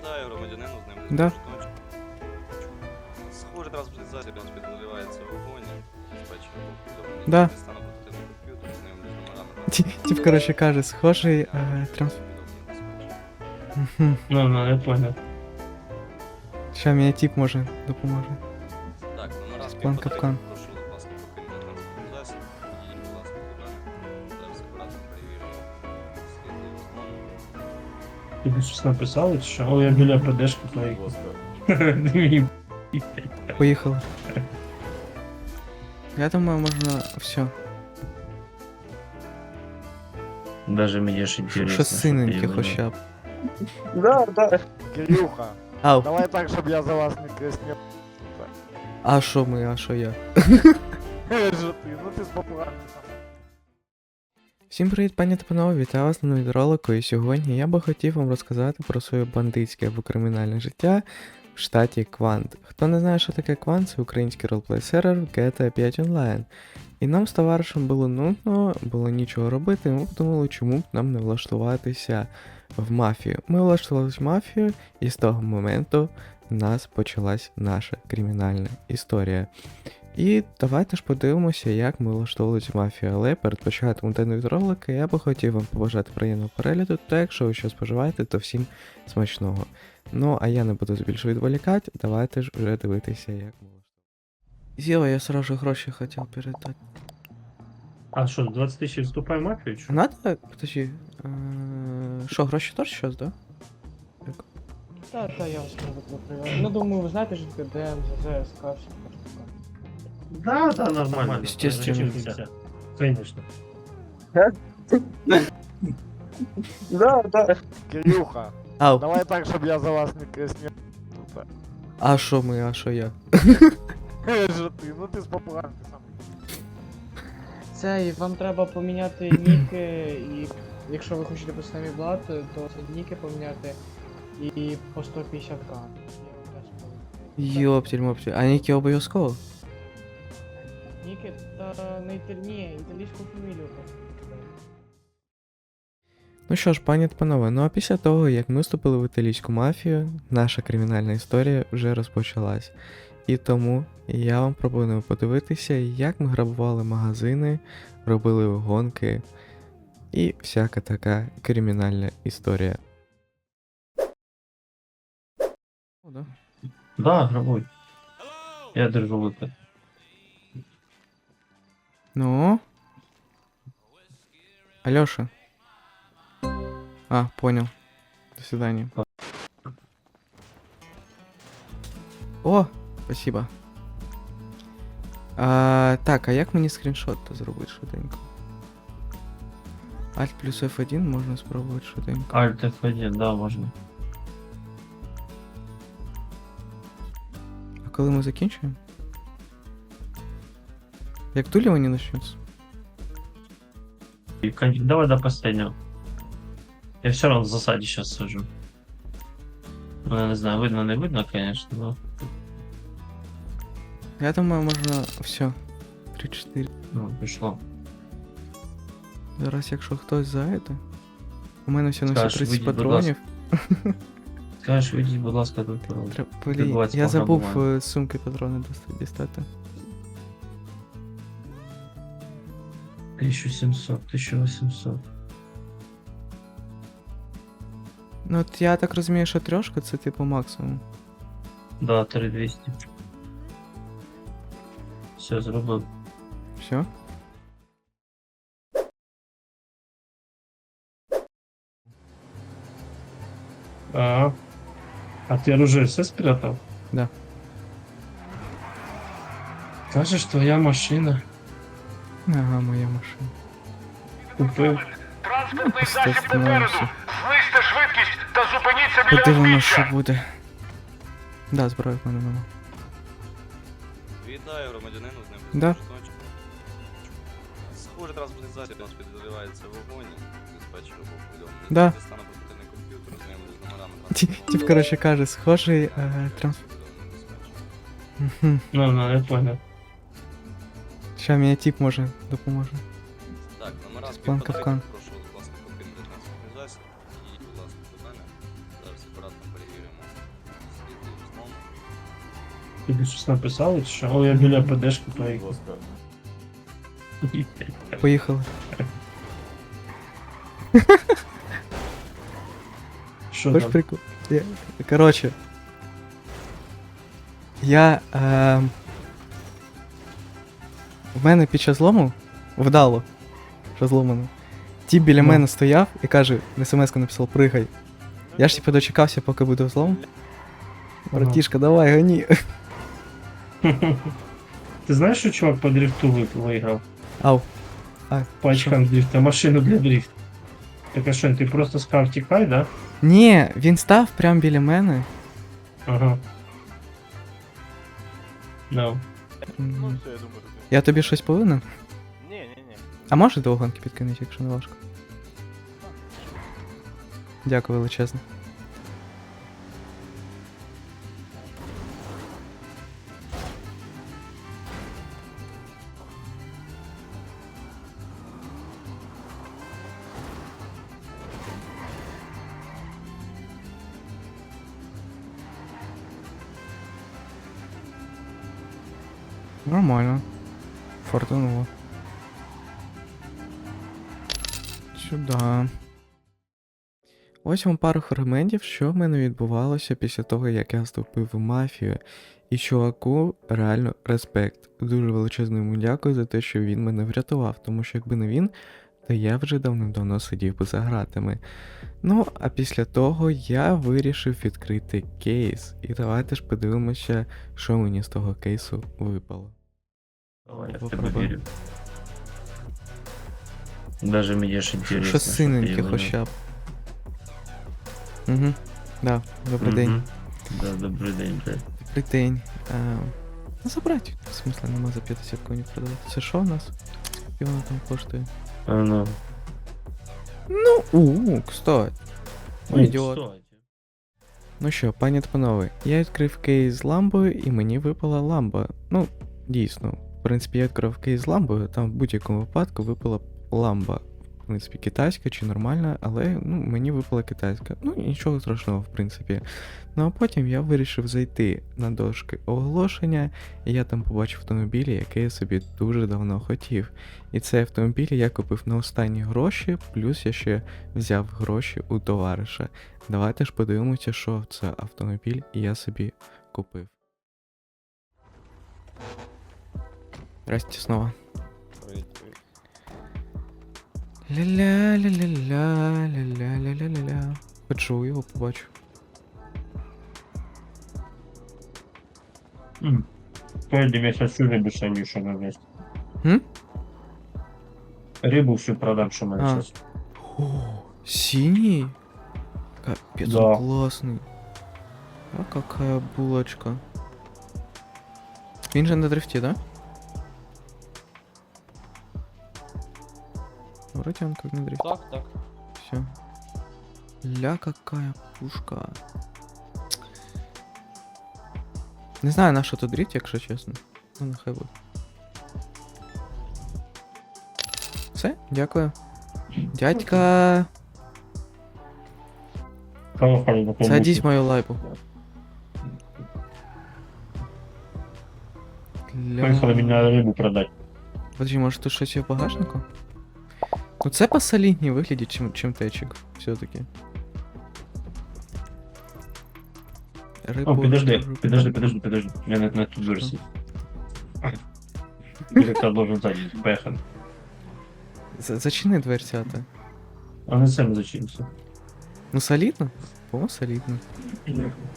Вітаю громадянину з ним. Да. Схоже, транспортний засіб у нас підозрівається в вогоні. Диспетчер був повідомлений. Да. Стану портативний комп'ютер, знайомлюсь з номерами. Ті- Тип, коротше, каже, схожий е, транс... Мгм. Ну, ну, я понял. Ща мені тип може допоможе. Так, номера План капкан. Прошу, будь Тобі щось написали, чи що? О, я біля продешки поїхав. Мені Поїхали. Я думаю, можна все. Даже мені ж інтересно. Що синеньке хоча б. Да, да. Кирюха, Ау. давай так, щоб я за вас не кресня. А що ми, а що я? Ну ти з популярним там. Всім привіт, пані та панове, вітаю вас на ролику. І сьогодні я би хотів вам розказати про своє бандитське або кримінальне життя в штаті Квант. Хто не знає, що таке Квант, це український ролплей сервер в GTA 5 Online. І нам з товаришем було нудно, було нічого робити, і ми подумали, чому б нам не влаштуватися в мафію. Ми влаштувалися в мафію, і з того моменту в нас почалась наша кримінальна історія. І давайте ж подивимося, як ми влаштовувалися мафію. Але перед початком даної ролики я би хотів вам побажати приємного перегляду, та якщо ви щось споживаєте, то всім смачного. Ну, а я не буду більше відволікати, давайте ж вже дивитися, як ми Зіла, я сразу гроші хотів передати. А що, 20 тисяч вступає в мафію? Чи? Надо? Подожди. е, Що, гроші теж щось, да? Так, так, я вас не викликаю. Ну, думаю, ви знаєте, що таке ДМЗ, СК, все. Да, да, нормально. Естественно. Конечно. Да, да. Кирюха, Ау. давай так, щоб я за вас не кресня. А що ми, а що я? Що ти? Ну ти з популярним там. Це і вам треба поміняти ніки, і якщо ви хочете по самі блат, то це ніки поміняти і по 150к. Я вам. Йоптіль моптіль. А ніки обов'язково? Та не італійську фамілію. Ну що ж, пані та панове, ну а після того, як ми вступили в італійську мафію, наша кримінальна історія вже розпочалась. І тому я вам пропоную подивитися, як ми грабували магазини, робили гонки і всяка така кримінальна історія. Да. Грабуй. Я держу выпад. Ну? Алёша? А, понял. До свидания. О, спасибо. А, так, а як мені скріншот-то зробити швиденько? Alt плюс F1 можна спробувати швиденько. Альт F1, да, можно. А коли ми закінчуємо? Як дулі вони почнуться? И кон- Давай до последнего. Я все равно в засаде сейчас сижу. Ну, я не знаю, видно, не видно, конечно, но... Я думаю, можна. Все. 3-4. Ну, пришло. Зараз, якщо хтось зайде. У мене все на всі Скажеш, 30 вийдіть, будь патронів. Скажешь, выйдите, будь ласка, тут. Треба, блін, відбувається я забув пограбування. е, з сумки патрони доста- дістати. 1700, 1800. Ну от я так розумію, що трьошка це типу максимум. Да, 3200. Все, зробив. Все? А, а ты оружие все спрятал? Да. Кажешь, твоя машина. Ага, моя машина. Купив. Транспортний засіб попереду. Знизьте швидкість та зупиніться біля Подивимось, що буде. Да, зброю в мене нема. Вітаю громадянину з ним. Да. Схоже, транспортний засіб у нас підозрівається в вогоні. Диспетчер був повідомлений. Да. Стану портативний комп'ютер, знайомлюсь з номерами. Ті- Тип, коротше, каже, схожий е, транс... Мгм. Ну, ну, я понял. Ща меня тіп може допоможе. Так, номера співпадають, Капкан. прошу, будь ласка, покинути нас організацію. Тобі щось написали, чи що? О, я біля ПДшки Будь поїхав. ласка. Поїхали. Що Хочеш там? прикол? Я... Коротше. Я. Е... В мене під час злому вдало, що зломано. Ті біля Ну. мене стояв і каже, смс-ку написав, пригай. Я ж типу дочекався, поки буде взлом. Братішка, давай, гоні. Ти знаєш, що чувак по дрифту ви- виграв? Ау. А, Пачкам дрифта, машину для дрифт. Так а що, ти просто сказав тікай, да? Ні, він став прямо біля мене. Ага. No. Ну, все, я думаю, тут. Я тобі щось повинен? Ні, ні, ні. А може до гонки підкинути, якщо не важко. Дякую величезно. Нормально. Фортуново. Сюда. Ось вам пару фрагментів, що в мене відбувалося після того, як я вступив в мафію. І чуваку реально респект. Дуже величезно йому дякую за те, що він мене врятував, тому що якби не він, то я вже давним-давно сидів би за гратами. Ну, а після того я вирішив відкрити кейс. І давайте ж подивимося, що мені з того кейсу випало. Давай, я в тебе Попробуй. вірю. Даже мені ж інтересно. Що синеньке ти виграв. хоча б. Угу. Да, добрий день. Мгм. Да, добрий день, блядь. Добрий день. А, ну, забрати. Смисла нема за 50 конів продавати. Це що у нас? Скільки воно там коштує? А ну. Ну, у, кстати. Ну, Ой, ідіот. кстати. Ну що, пані та панове, я відкрив кейс з ламбою і мені випала ламба. Ну, дійсно. В принципі, я відкрив кейс з ламбою, там в будь-якому випадку випала ламба. В принципі, китайська чи нормальна, але ну, мені випала китайська. Ну, нічого страшного, в принципі. Ну а потім я вирішив зайти на дошки оголошення, і я там побачив автомобіль, який я собі дуже давно хотів. І цей автомобіль я купив на останні гроші, плюс я ще взяв гроші у товариша. Давайте ж подивимося, що це автомобіль, я собі купив. Здрасте снова. Привіт, привіт. Ля-ля-ля-ля-ля-ля-ля-ля-ля-ля. Ходжу, його побачу. М. Пойдем, я сейчас всю рыбу солью, что на месте. М? Рыбу всю продам, что у меня А. сейчас. О, синий? Капец, Да. он классный. А какая булочка. Він же на дрифте, да? Вроде он как на дрифте. Так, так. Все. Ля какая пушка. Не знаю, на що тут дрифт, якщо чесно. Ну, нехай буде. Все, дякую. Дядька, садись мою лайпу. Поехали меня рыбу продать. Подожди, може тут щось є в багажнику? Ну це посолідній вигляді, чим, чим течик, все-таки. О, подожди, рибу- подожди, подожди, подожди. Я на, на ту версию. Директор должен сзади. Поехали. За- Зачини дверцята. А на сам зачинился. Ну солідно? По солідно.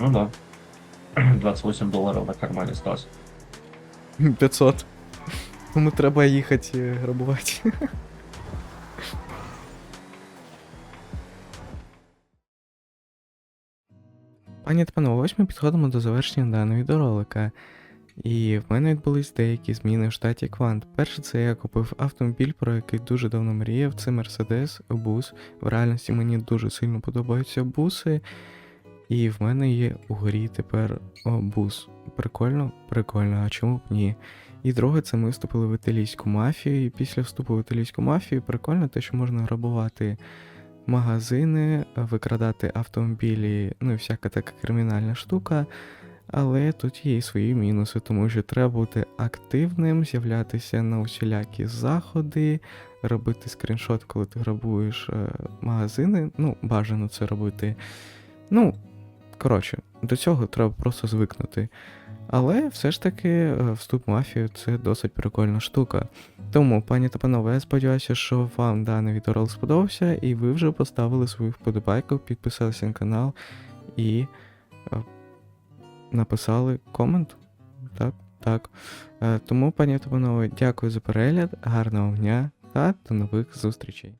Ну да. 28 долларов на кармане осталось. 500. Кому треба їхати е, грабувати. Пані та панове, ось ми підходимо до завершення даного відеоролика. І в мене відбулись деякі зміни в штаті Квант. Перше, це я купив автомобіль, про який дуже давно мріяв. Це Mercedes бус. В реальності мені дуже сильно подобаються буси. І в мене є у грі тепер бус. Прикольно? Прикольно, а чому б ні? І друге, це ми вступили в італійську мафію. І після вступу в італійську мафію прикольно те, що можна грабувати магазини, викрадати автомобілі, ну і всяка така кримінальна штука. Але тут є і свої мінуси, тому що треба бути активним, з'являтися на усілякі заходи, робити скріншот, коли ти грабуєш е, магазини. Ну, бажано це робити. Ну, коротше, до цього треба просто звикнути. Але все ж таки е, вступ в мафію це досить прикольна штука. Тому, пані та панове, я сподіваюся, що вам даний відеоролик сподобався, і ви вже поставили свою вподобайку, підписалися на канал і е, написали комент. Так, так. Е, Тому, пані та панове, дякую за перегляд, гарного дня та до нових зустрічей.